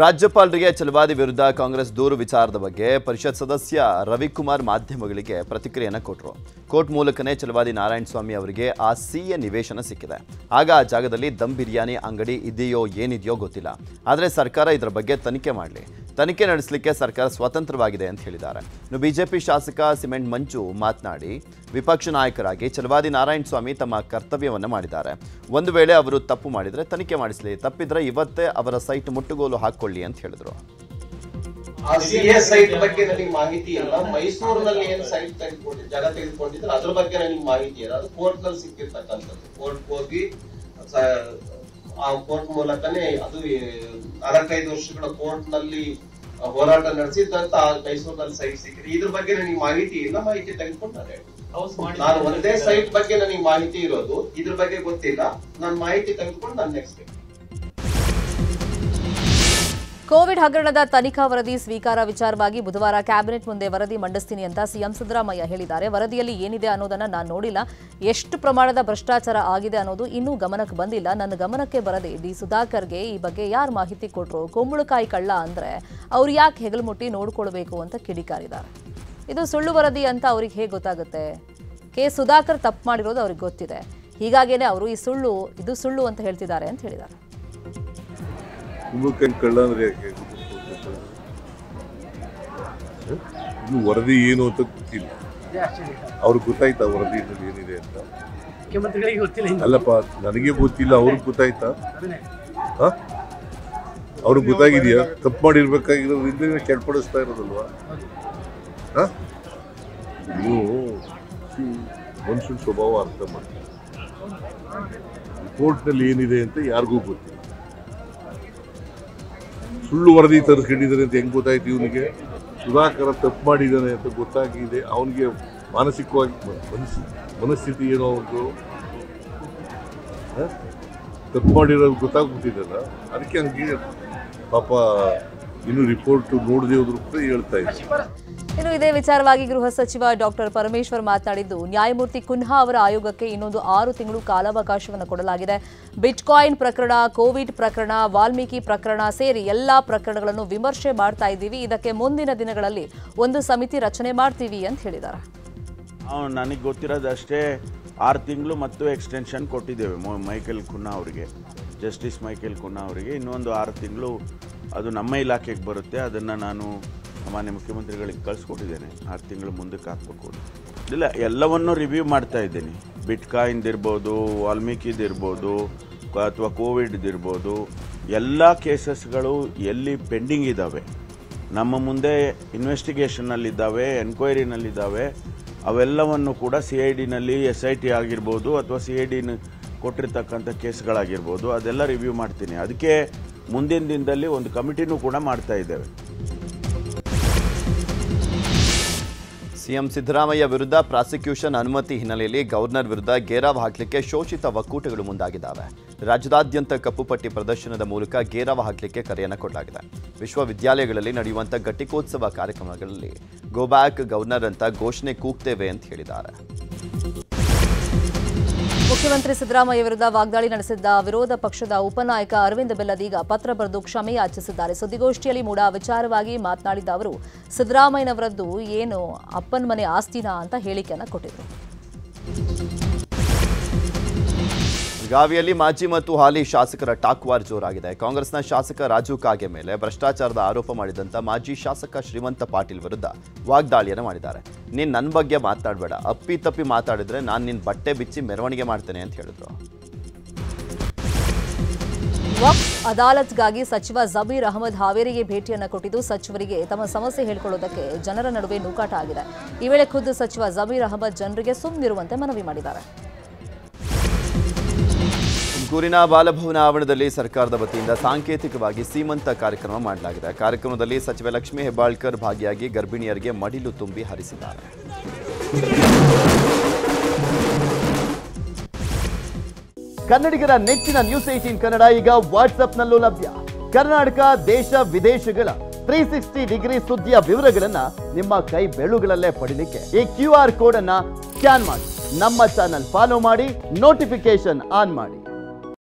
ರಾಜ್ಯಪಾಲರಿಗೆ ಚಲವಾದಿ ವಿರುದ್ಧ ಕಾಂಗ್ರೆಸ್ ದೂರು ವಿಚಾರದ ಬಗ್ಗೆ ಪರಿಷತ್ ಸದಸ್ಯ ರವಿಕುಮಾರ್ ಮಾಧ್ಯಮಗಳಿಗೆ ಪ್ರತಿಕ್ರಿಯೆಯನ್ನು ಕೊಟ್ಟರು ಕೋರ್ಟ್ ಮೂಲಕನೇ ಚಲವಾದಿ ನಾರಾಯಣಸ್ವಾಮಿ ಅವರಿಗೆ ಆ ಸಿಎ ನಿವೇಶನ ಸಿಕ್ಕಿದೆ. ಆಗ ಆ ಜಾಗದಲ್ಲಿ ದಮ್ ಬಿರಿಯಾನಿ ಅಂಗಡಿ ಇದೆಯೋ ಏನಿದೆಯೋ ಗೊತ್ತಿಲ್ಲ. ಆದರೆ ಸರ್ಕಾರ ಇದರ ಬಗ್ಗೆ ತನಿಖೆ ಮಾಡಲಿ. ತನಿಖೆ ನಡೆಸಲಿಕ್ಕೆ ಸರ್ಕಾರ ಸ್ವತಂತ್ರವಾಗಿದೆ ಅಂತ ಹೇಳಿದ್ದಾರೆ. ಇನ್ನು ಬಿಜೆಪಿ ಶಾಸಕ ಸಿಮೆಂಟ್ ಮಂಜು ಮಾತನಾಡಿ, ವಿಪಕ್ಷ ನಾಯಕರಾಗಿ ಚಲವಾದಿ ನಾರಾಯಣ ಸ್ವಾಮಿ ತಮ್ಮ ಕರ್ತವ್ಯವನ್ನು ಮಾಡಿದ್ದಾರೆ. ಒಂದು ವೇಳೆ ಅವರು ತಪ್ಪು ಮಾಡಿದರೆ ತನಿಖೆ ಮಾಡಿಸಲಿ, ತಪ್ಪಿದ್ರೆ ಇವತ್ತೇ ಅವರ ಸೈಟ್ ಮುಟ್ಟುಗೋಲು ಹಾಕೊಳ್ಳಿ ಅಂತ ಹೇಳಿದ್ರು. ಮೈಸೂರಿನಲ್ಲಿ ಜಾಗ ತೆಗೆದುಕೊಂಡಿದ್ರೆ ಅದ್ರ ಬಗ್ಗೆ ಮಾಹಿತಿ ಕೋರ್ಟ್ನಲ್ಲಿ ಸಿಕ್ಕಿರ್ತಕ್ಕಂಥದ್ದು. ಹೋಗಿ ಆ ಕೋರ್ಟ್ ಮೂಲಕನೇ ಅದು ನಾಲ್ಕೈದು ವರ್ಷಗಳ ಕೋರ್ಟ್ನಲ್ಲಿ ಹೋರಾಟ ನಡೆಸಿದ್ದಂತ ಮೈಸೂರಿನಲ್ಲಿ ಸೈಟ್ ಸಿಕ್ಕಿದೆ. ಇದ್ರ ಬಗ್ಗೆ ನನಗೆ ಮಾಹಿತಿ ಇಲ್ಲ ಮಾಹಿತಿ ತೆಗೆದುಕೊಂಡಾರೆ. ನಾನು ನಾನು ಒಂದೇ ಸೈಟ್ ಬಗ್ಗೆ ನನಗೆ ಮಾಹಿತಿ ಇರೋದು ಇದ್ರ ಬಗ್ಗೆ ಗೊತ್ತಿಲ್ಲ. ನಾನು ಮಾಹಿತಿ ತೆಗೆದುಕೊಂಡು ನಾನು ನೆಕ್ಸ್ಟ್ ಕೋವಿಡ್ ಹಗರಣದ ತನಿಖಾ ವರದಿ ಸ್ವೀಕಾರ ವಿಚಾರವಾಗಿ ಬುಧವಾರ ಕ್ಯಾಬಿನೆಟ್ ಮುಂದೆ ವರದಿ ಮಂಡಿಸ್ತೀನಿ ಅಂತ ಸಿಎಂ ಸಿದ್ದರಾಮಯ್ಯ ಹೇಳಿದ್ದಾರೆ. ವರದಿಯಲ್ಲಿ ಏನಿದೆ ಅನ್ನೋದನ್ನ ನಾನು ನೋಡಿಲ್ಲ. ಎಷ್ಟು ಪ್ರಮಾಣದ ಭ್ರಷ್ಟಾಚಾರ ಆಗಿದೆ ಅನ್ನೋದು ಇನ್ನೂ ಗಮನಕ್ಕೆ ಬಂದಿಲ್ಲ. ನನ್ನ ಗಮನಕ್ಕೆ ಬರದೆ ಡಿ ಸುಧಾಕರ್ಗೆ ಈ ಬಗ್ಗೆ ಯಾರು ಮಾಹಿತಿ ಕೊಟ್ಟರು ಕುಂಬಳಕಾಯಿ ಕಳ್ಳ ಅಂದ್ರೆ ಅವ್ರು ಯಾಕೆ ಹೆಗಲು ಮುಟ್ಟಿ ನೋಡ್ಕೊಳ್ಬೇಕು ಅಂತ ಕಿಡಿಕಾರಿದ್ದಾರೆ. ಇದು ಸುಳ್ಳು ವರದಿ ಅಂತ ಅವ್ರಿಗೆ ಹೇಗೆ ಗೊತ್ತಾಗುತ್ತೆ? ಕೆ ಸುಧಾಕರ್ ತಪ್ಪು ಮಾಡಿರೋದು ಅವ್ರಿಗೆ ಗೊತ್ತಿದೆ. ಹೀಗಾಗೇನೆ ಅವರು ಈ ಸುಳ್ಳು, ಇದು ಸುಳ್ಳು ಅಂತ ಹೇಳ್ತಿದ್ದಾರೆ ಅಂತ ಹೇಳಿದ್ದಾರೆ. ಕುಂಬಳಕಾಯಿ ಕಳ್ಳ ಅಂದ್ರೆ ಯಾಕೆ? ಇದು ವರದಿ ಏನು ಅಂತ ಗೊತ್ತಿಲ್ಲ. ಅವ್ರಿಗೆ ಗೊತ್ತಾಯ್ತಾ ವರದಿನಲ್ಲಿ ಏನಿದೆ ಅಂತ? ಇನ್ನು. ಅಲ್ಲಪ್ಪ ನನಗೆ ಗೊತ್ತಿಲ್ಲ ಅವ್ರಿಗೆ ಗೊತ್ತಾಯ್ತಾ. ಅವ್ರಿಗೆ ಗೊತ್ತಾಗಿದೆಯಾ? ತಪ್ಪು ಮಾಡಿರ್ಬೇಕಾಗಿರೋದ್ರಿಂದ ಕೆಡ್ಪಡಿಸ್ತಾ ಇರೋದಲ್ವಾ? ಹ? ನೀವು ಮನುಷ್ಯನ ಸ್ವಭಾವ ಅರ್ಥ ಮಾಡಿ ಕೋರ್ಟ್ನಲ್ಲಿ ಏನಿದೆ ಅಂತ ಯಾರಿಗೂ ಗೊತ್ತಿಲ್ಲ. ಸುಳ್ಳು ವರದಿ ತರಿಸ್ಕೊಂಡಿದ್ದಾರೆ ಅಂತ ಹೆಂಗೆ ಗೊತ್ತಾಯ್ತು ಇವನಿಗೆ? ಸುಧಾಕರ ತಪ್ಪು ಮಾಡಿದ್ದಾನೆ ಅಂತ ಗೊತ್ತಾಗಿದೆ. ಅವನಿಗೆ ಮಾನಸಿಕವಾಗಿ ಮನಸ್ಸು ಮನಸ್ಥಿತಿ ಏನೋ ಒಂದು? ತಪ್ಪು ಮಾಡಿರೋದು ಗೊತ್ತಾಗ್ಬಿಟ್ಟಿದ್ದಲ್ಲ ಅದಕ್ಕೆ ಹಂಗೆ ಪಾಪ ಇನ್ನು ರಿಪೋರ್ಟ್ ನೋಡದೆ ಹೋದ್ರು ಕೂಡ ಹೇಳ್ತಾ ಇದ್ದಾರೆ ಇನ್ನು ಇದೇ ವಿಚಾರವಾಗಿ ಗೃಹ ಸಚಿವ ಡಾಕ್ಟರ್ ಪರಮೇಶ್ವರ್ ಮಾತನಾಡಿದ್ದು ನ್ಯಾಯಮೂರ್ತಿ ಕುನ್ಹಾ ಅವರ ಆಯೋಗಕ್ಕೆ ಇನ್ನೊಂದು ಆರು ತಿಂಗಳು ಕಾಲಾವಕಾಶವನ್ನು ಕೊಡಲಾಗಿದೆ. ಬಿಟ್ಕಾಯಿನ್ ಪ್ರಕರಣ ಕೋವಿಡ್ ಪ್ರಕರಣ ವಾಲ್ಮೀಕಿ ಪ್ರಕರಣ ಸೇರಿ ಎಲ್ಲಾ ಪ್ರಕರಣಗಳನ್ನು ವಿಮರ್ಶೆ ಮಾಡ್ತಾ ಇದ್ದೀವಿ. ಇದಕ್ಕೆ ಮುಂದಿನ ದಿನಗಳಲ್ಲಿ ಒಂದು ಸಮಿತಿ ರಚನೆ ಮಾಡ್ತೀವಿ ಅಂತ ಹೇಳಿದ್ದಾರೆ. ನನಗೆ ಗೊತ್ತಿರೋದಷ್ಟೇ ಆರು ತಿಂಗಳು ಮತ್ತು ಎಕ್ಸ್ಟೆನ್ಷನ್ ಕೊಟ್ಟಿದ್ದೇವೆ ಮೈಕೆಲ್ ಮೈಕೇಲ್ ಕುನ್ನಾ ಅವರಿಗೆ ಜಸ್ಟಿಸ್ ಮೈಕೆಲ್ ಕುನ್ನಾ ಅವರಿಗೆ. ಇನ್ನೊಂದು ಆರು ತಿಂಗಳು ಅದು ನಮ್ಮ ಇಲಾಖೆಗೆ ಬರುತ್ತೆ. ಅದನ್ನು ನಾನು ಮಾನ್ಯ ಮುಖ್ಯಮಂತ್ರಿಗಳಿಗೆ ಕಳಿಸ್ಕೊಟ್ಟಿದ್ದೇನೆ. ಆರು ತಿಂಗಳು ಮುಂದಕ್ಕೆ ಹಾಕ್ಬೇಕು ಇಲ್ಲ, ಎಲ್ಲವನ್ನು ರಿವ್ಯೂ ಮಾಡ್ತಾ ಇದ್ದೀನಿ. ಬಿಟ್ಕಾಯಿಂದಿರ್ಬೋದು ವಾಲ್ಮೀಕಿದಿರ್ಬೋದು ಅಥವಾ ಕೋವಿಡ್ದಿರ್ಬೋದು ಎಲ್ಲ ಕೇಸಸ್ಗಳು ಎಲ್ಲಿ ಪೆಂಡಿಂಗ್ ಇದ್ದಾವೆ ನಮ್ಮ ಮುಂದೆ ಇನ್ವೆಸ್ಟಿಗೇಷನ್ನಲ್ಲಿದ್ದಾವೆ ಎನ್ಕ್ವೈರಿನಲ್ಲಿದ್ದಾವೆ ಅವೆಲ್ಲವನ್ನು ಕೂಡ ಸಿ ಐ ಡಿನಲ್ಲಿ ಎಸ್ ಐ ಟಿ ಆಗಿರ್ಬೋದು, ಅಥವಾ ಸಿ ಐ ಡಿನ ಕೊಟ್ಟಿರ್ತಕ್ಕಂಥ ಕೇಸ್ಗಳಾಗಿರ್ಬೋದು, ಅದೆಲ್ಲ ರಿವ್ಯೂ ಮಾಡ್ತೀನಿ. ಅದಕ್ಕೆ ಮುಂದಿನ ದಿನದಲ್ಲಿ ಒಂದು ಕಮಿಟಿನೂ ಕೂಡ ಮಾಡ್ತಾ ಇದ್ದೇವೆ. ಸಿಎಂ ಸಿದ್ದರಾಮಯ್ಯ ವಿರುದ್ಧ ಪ್ರಾಸಿಕ್ಯೂಷನ್ ಅನುಮತಿ ಹಿನ್ನೆಲೆಯಲ್ಲಿ ಗವರ್ನರ್ ವಿರುದ್ಧ ಗೇರಾವ್ ಹಾಕಲಿಕ್ಕೆ ಶೋಷಿತ ಒಕ್ಕೂಟಗಳು ಮುಂದಾಗಿದ್ದಾವೆ. ರಾಜ್ಯದಾದ್ಯಂತ ಕಪ್ಪುಪಟ್ಟಿ ಪ್ರದರ್ಶನದ ಮೂಲಕ ಗೇರಾವ್ ಹಾಕಲಿಕ್ಕೆ ಕರೆಯನ್ನು ಕೊಡಲಾಗಿದೆ. ವಿಶ್ವವಿದ್ಯಾಲಯಗಳಲ್ಲಿ ನಡೆಯುವಂಥ ಘಟಿಕೋತ್ಸವ ಕಾರ್ಯಕ್ರಮಗಳಲ್ಲಿ ಗೋಬ್ಯಾಕ್ ಗವರ್ನರ್ ಅಂತ ಘೋಷಣೆ ಕೂಗ್ತೇವೆ ಅಂತ ಹೇಳಿದ್ದಾರೆ. ಮುಖ್ಯಮಂತ್ರಿ ಸಿದ್ದರಾಮಯ್ಯ ವಿರುದ್ಧ ವಾಗ್ದಾಳಿ ನಡೆಸಿದ್ದ ವಿರೋಧ ಪಕ್ಷದ ಉಪನಾಯಕ ಅರವಿಂದ ಬೆಲ್ಲದೀಗ ಪತ್ರ ಬರೆದು ಕ್ಷಮೆ ಯಾಚಿಸಿದ್ದಾರೆ. ಸುದ್ದಿಗೋಷ್ಠಿಯಲ್ಲಿ ಮೂಡ ವಿಚಾರವಾಗಿ ಮಾತನಾಡಿದ ಅವರು, ಸಿದ್ದರಾಮಯ್ಯನವರದ್ದು ಏನು ಅಪ್ಪನ ಮನೆ ಆಸ್ತಿನಾ ಅಂತ ಹೇಳಿಕೆಯನ್ನು ಕೊಟ್ಟಿದ್ರು. ಬೆಳಗಾವಿಯಲ್ಲಿ ಮಾಜಿ ಮತ್ತು ಹಾಲಿ ಶಾಸಕರ ಟಾಕ್ವಾರ್ ಜೋರಾಗಿದೆ. ಕಾಂಗ್ರೆಸ್ನ ಶಾಸಕ ರಾಜು ಕಾಗೆ ಮೇಲೆ ಭ್ರಷ್ಟಾಚಾರದ ಆರೋಪ ಮಾಡಿದಂಥ ಮಾಜಿ ಶಾಸಕ ಶ್ರೀಮಂತ ಪಾಟೀಲ್ ವಿರುದ್ಧ ವಾಗ್ದಾಳಿಯನ್ನು ಮಾಡಿದ್ದಾರೆ. ನೀನು ನನ್ನ ಬಗ್ಗೆ ಮಾತಾಡಬೇಡ. ಅಪ್ಪಿ ತಪ್ಪಿ ಮಾತಾಡಿದ್ರೆ ನಾನು ನಿನ್ನ ಬಟ್ಟೆ ಬಿಚ್ಚಿ ಮೆರವಣಿಗೆ ಮಾಡ್ತೇನೆ ಅಂತ ಹೇಳಿದ್ರು. ಅದಾಲತ್ಗಾಗಿ ಸಚಿವ ಜಬೀರ್ ಅಹಮದ್ ಹಾವೇರಿಗೆ ಭೇಟಿಯನ್ನು ಕೊಟ್ಟಿದ್ದು ಸಚಿವರಿಗೆ ತಮ್ಮ ಸಮಸ್ಯೆ ಹೇಳಿಕೊಳ್ಳುವುದಕ್ಕೆ ಜನರ ನಡುವೆ ನೂಕಾಟ ಆಗಿದೆ. ಈ ವೇಳೆ ಖುದ್ದು ಸಚಿವ ಜಬೀರ್ ಅಹಮದ್ ಜನರಿಗೆ ಸುಮ್ಮನಿರುವಂತೆ ಮನವಿ ಮಾಡಿದ್ದಾರೆ. ತುಮಕೂರಿನ ಬಾಲಭವನ ಆವರಣದಲ್ಲಿ ಸರ್ಕಾರದ ವತಿಯಿಂದ ಸಾಂಕೇತಿಕವಾಗಿ ಸೀಮಂತ ಕಾರ್ಯಕ್ರಮ ಮಾಡಲಾಗಿದೆ. ಕಾರ್ಯಕ್ರಮದಲ್ಲಿ ಸಚಿವ ಲಕ್ಷ್ಮೀ ಹೆಬ್ಬಾಳ್ಕರ್ ಭಾಗಿಯಾಗಿ ಗರ್ಭಿಣಿಯರಿಗೆ ಮಡಿಲು ತುಂಬಿ ಹರಿಸಿದ್ದಾರೆ. ಕನ್ನಡಿಗರ ನೆಚ್ಚಿನ ನ್ಯೂಸ್ ಏಟೀನ್ ಕನ್ನಡ ಈಗ ವಾಟ್ಸ್ಆಪ್ನಲ್ಲೂ ಲಭ್ಯ. ಕರ್ನಾಟಕ, ದೇಶ, ವಿದೇಶಗಳ ತ್ರೀ ಸಿಕ್ಸ್ಟಿ ಡಿಗ್ರಿ ಸುದ್ದಿಯ ವಿವರಗಳನ್ನ ನಿಮ್ಮ ಕೈ ಬೆಳುಗಳಲ್ಲೇ ಪಡಿಲಿಕ್ಕೆ ಈ ಕ್ಯೂ ಆರ್ ಕೋಡ್ ಅನ್ನ ಸ್ಕ್ಯಾನ್ ಮಾಡಿ. ನಮ್ಮ ಚಾನಲ್ ಫಾಲೋ ಮಾಡಿ ನೋಟಿಫಿಕೇಶನ್ ಆನ್ ಮಾಡಿ.